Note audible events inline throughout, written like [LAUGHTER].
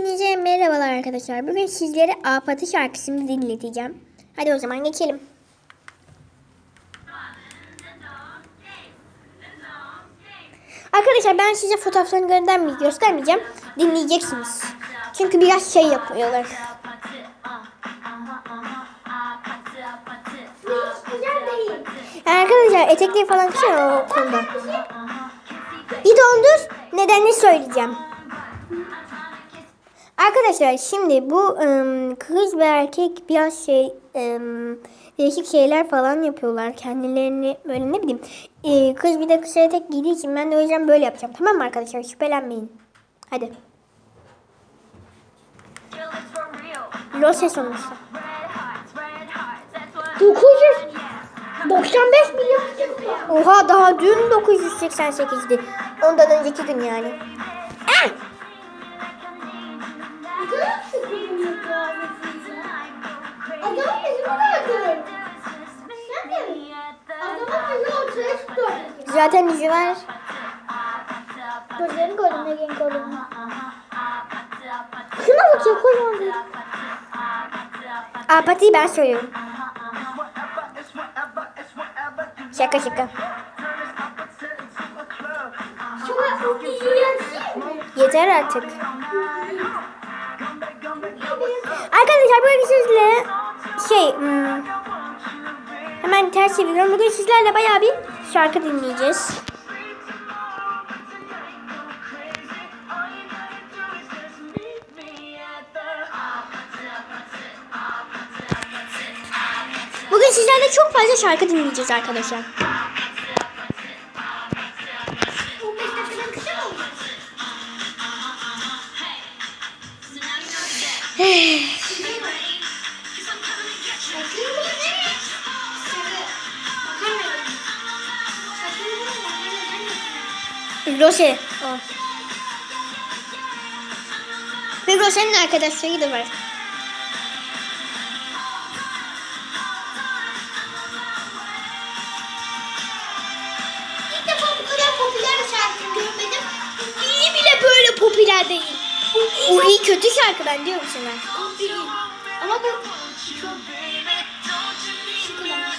Hepinize merhabalar arkadaşlar. Bugün sizlere Apatı şarkısını dinleteceğim. Hadi o zaman geçelim. Arkadaşlar ben size fotoğraflarını göndermeyeceğim, göstermeyeceğim. Dinleyeceksiniz. Çünkü biraz şey yapıyorlar. Arkadaşlar etekleri falan kısıyor o konuda. Bir dondur nedenini söyleyeceğim. Arkadaşlar şimdi bu ım, kız ve erkek biraz şey ım, değişik şeyler falan yapıyorlar. Kendilerini böyle ne bileyim. Ee, kız bir de kısa etek giydiği için ben de o yüzden böyle yapacağım. Tamam mı arkadaşlar? Şüphelenmeyin. Hadi. Lose sonuçta. 995 milyon. Oha daha dün 988'di. Ondan önceki gün yani. Zaten yüzü var. Gözlerini gördüm ne renk olduğunu. Şuna bak ya kocaman bir. Apatiyi ben söylüyorum. Şaka şaka. Yeter artık. Arkadaşlar bugün sizle şey hmm, hemen ters çeviriyorum. Bugün sizlerle bayağı bir şarkı dinleyeceğiz. Bugün sizlerle çok fazla şarkı dinleyeceğiz arkadaşlar. Rose. O. Ve Rose'nin arkadaşları da var. İlk defa bu kadar popüler bir şarkı görmedim. İyi bile böyle popüler değil. Bu iyi kötü şarkı ben diyorum sana. Ama bu çok şu kadar.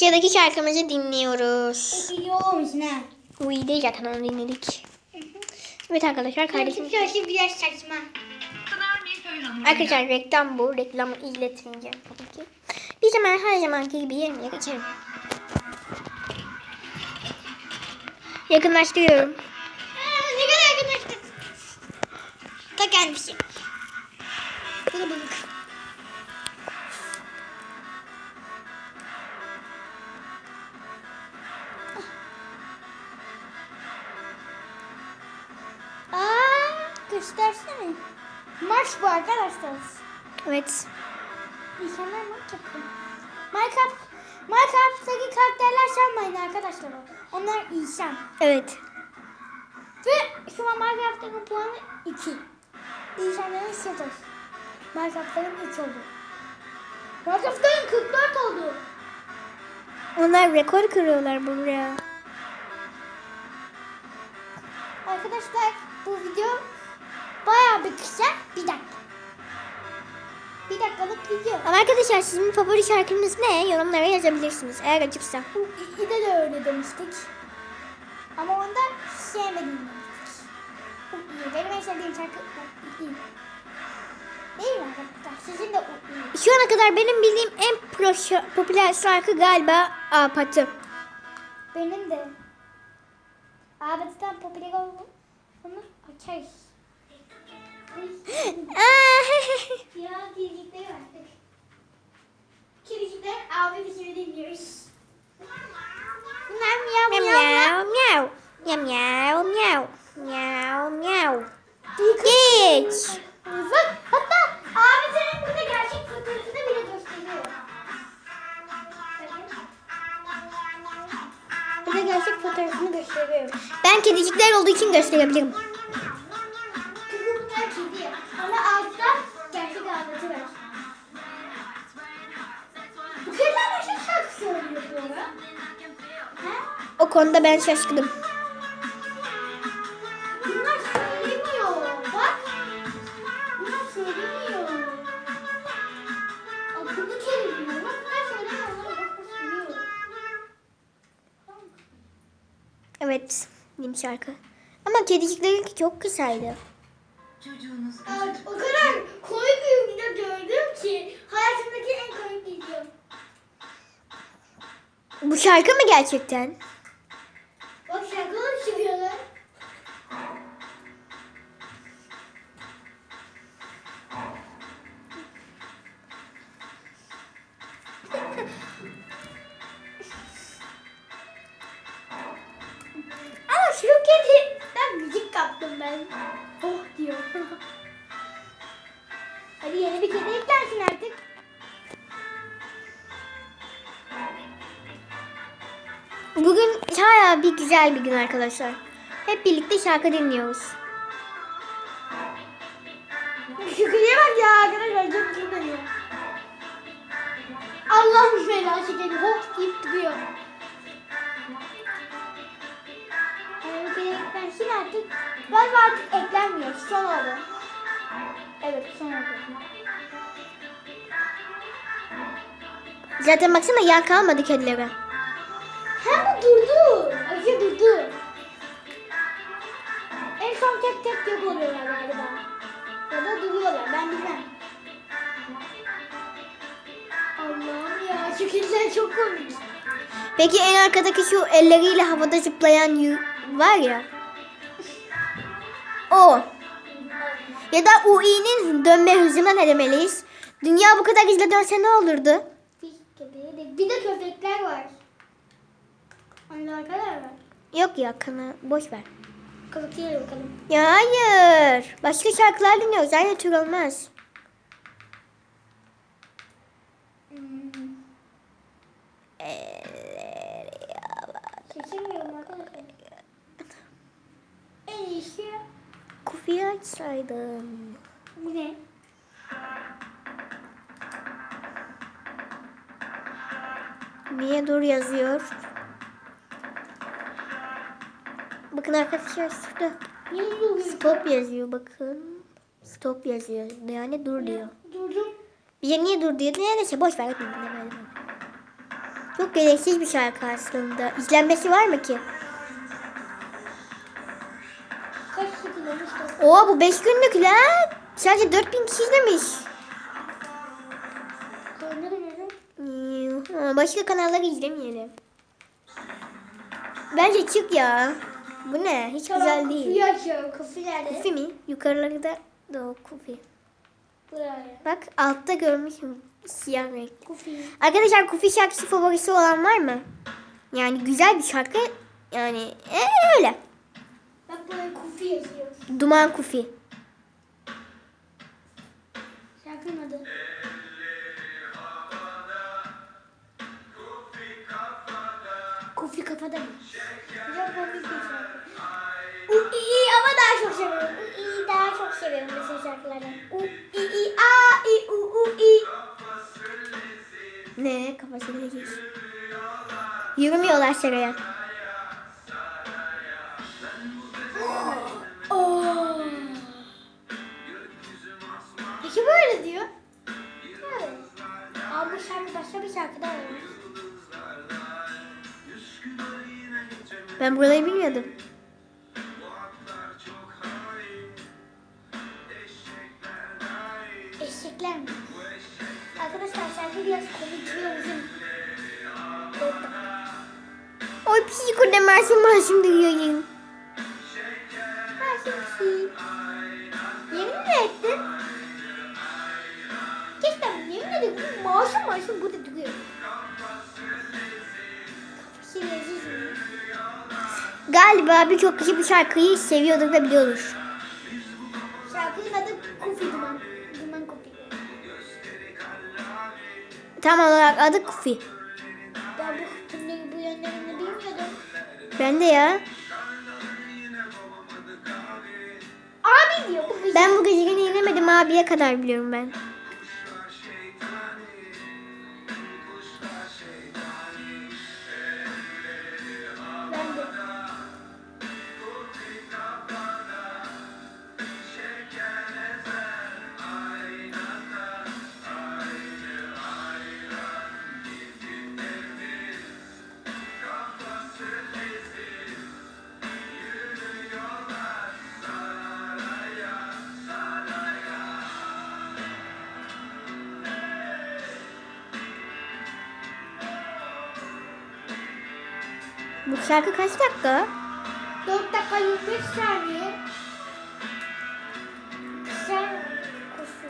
Sıradaki şarkımızı dinliyoruz. İyi olmuş ne? Bu iyi değil zaten onu dinledik. Evet arkadaşlar kardeşim. Şarkı biraz saçma. Arkadaşlar reklam bu. Reklamı izletmeyeceğim tabii ki. Biz hemen her zamanki gibi yerine geçelim. Yakınlaştırıyorum. Aa, ne kadar yakınlaştık. Ta gelmişim. Kalabalık. Aa, göstersene. Marş bu arkadaşlar. Evet. İnsanlar marş yapıyor. Minecraft, Minecraft'taki karakterler sanmayın arkadaşlar. Onlar insan. Evet. Ve şu an Minecraft'ın puanı 2. İnsanların 0. Minecraft'ların 3 oldu. Minecraft'ların 44 oldu. Onlar rekor kırıyorlar buraya. Arkadaşlar bu video bayağı bir kısa. Bir dakika. Bir dakikalık video. Ama arkadaşlar sizin favori şarkınız ne? Yorumlara yazabilirsiniz eğer açıksa. Bu İ'de de öyle demiştik. Ama onda sevmediğim demiştik. Benim en sevdiğim şarkı. Değil mi arkadaşlar? Sizin de. Şu ana kadar benim bildiğim en pro popüler şarkı galiba Apatı. Benim de. Abinden popüler oldu. Onu açarız. Ya diyecekleri artık. Kedicikler abi bir dinliyoruz. Bunlar miyav miyav. Miau miau. Geç. Bak hatta abi senin burada gerçek fotoğrafını bile gösteriyor. Burada gerçek fotoğrafını gösteriyor. Ben kedicikler olduğu için gösterebilirim. O konuda ben şaşkınım. Bunlar söylemiyor. Bak. Bunlar söylemiyor. Akıllı kedi bunlar. Bak bunlar söylemiyor. Bak söylüyor. Evet. Benim şarkı. Ama kediciklerinki çok kısaydı. Çocuğunuz Evet, o kadar komik bir video gördüm ki hayatımdaki en komik video. Bu şarkı mı gerçekten? Bak şarkılar çıkıyorlar. Ama şu kediden müzik kaptım ben. Oh diyor. [LAUGHS] Hadi yeni bir kedi eklensin artık. Bugün hala bir güzel bir gün arkadaşlar. Hep birlikte şarkı dinliyoruz. Şu kediye bak ya arkadaşlar çok mutlu dönüyor. Allah'ım belası kedi hop deyip duruyor. Kedi eklensin artık. Galiba artık eklenmiyor. Son oldu. Evet son oldu. Zaten baksana yer kalmadı kedilere. Çok komik. Peki en arkadaki şu elleriyle havada zıplayan var ya. O. Ya da UI'nin dönme hızına ne demeliyiz? Dünya bu kadar hızlı dönse ne olurdu? Bir de köpekler var. Hani arkalar var. Yok ya kana boş ver. Köpekleri bakalım. Ya hayır. Başka şarkılar dinliyoruz. Aynı tür olmaz. Hmm. Seçemiyorum arkadaşlar. En iyisi Kufiyi açsaydım. bu ne? Niye dur yazıyor? Bakın arkadaşlar şurada stop yazıyor bakın. Stop yazıyor. Yani dur diyor. Durdum. Bir niye dur diyor. Neyse boş ver. hadi dinlemeyelim. Çok gereksiz bir şarkı aslında. İzlenmesi var mı ki? Kaç da. Oo bu 5 günlük lan. Sadece 4000 kişi izlemiş. Hmm, Başka kanalları izlemeyelim. Bence çık ya. Bu ne? Hiç güzel değil. Kufuyu açıyorum. Kufu nerede? Kufi mi? Yukarılarda da o kufi. Buraya. Bak altta görmüşüm siyah renk. Kufu. Arkadaşlar kufi şarkısı favorisi olan var mı? Yani güzel bir şarkı. Yani ee, öyle. Bak buraya kufu yazıyor. Duman kufi. Şarkının adı. Kufi kafada mı? Çok komik bir şarkı. Ama daha çok seviyorum. Seviyorum mesela şarkılardan. U i i a i u u i. Ne? Kafasına geç. Yürümüyorlar seraya. Oo. Peki böyle diyor. Evet. Ama şarkı başka bir şarkı daha var. Ben buraları bilmiyordum. Biraz ve uzun. Oy psiko de masum masum duyuyorum. Ha şimdi. Yemin mi ettin? Gerçekten yemin ederim masum masum burada duruyor. Galiba birçok kişi bu şarkıyı seviyordur ve biliyordur. Tam olarak adı Kufi. Ben bu, bu, bu yönlerini bilmiyordum. Ben de ya. Abi diyor Kufi. Ben bu gezegeni inemedim abiye kadar biliyorum. Ben Bu şarkı kaç dakika? 4 dakika 25 saniye. Kısa kufi.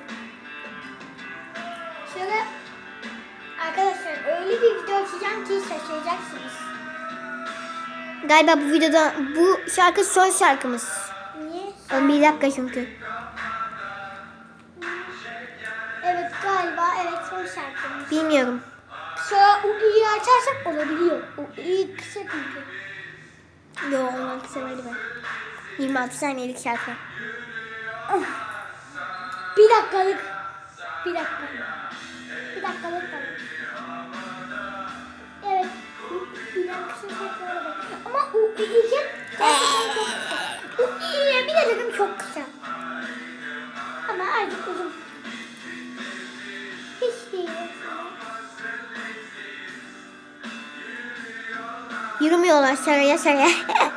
Şöyle arkadaşlar öyle bir video açacağım ki şaşıracaksınız. Galiba bu videoda bu şarkı son şarkımız. Niye? 11 dakika çünkü. Evet galiba evet son şarkımız. Bilmiyorum. Sonra U'yu açarsak olabiliyor. U'yu kısa çünkü. Yo olmak istemedi ben. 26 saniyelik şarkı. Bir dakikalık. Bir dakika. Bir dakikalık kalın. Evet. Şarkılara bak. Ama çok kısa. U'yu bir de çok kısa. Ama azıcık uzun. Yürümüyorlar saraya saraya. Şaka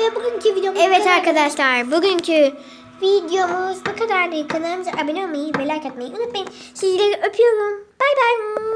Ve bugünkü videomuz evet kadar. arkadaşlar bugünkü videomuz bu kadardı. Kanalımıza abone olmayı ve like atmayı unutmayın. Sizleri öpüyorum. Bay bay.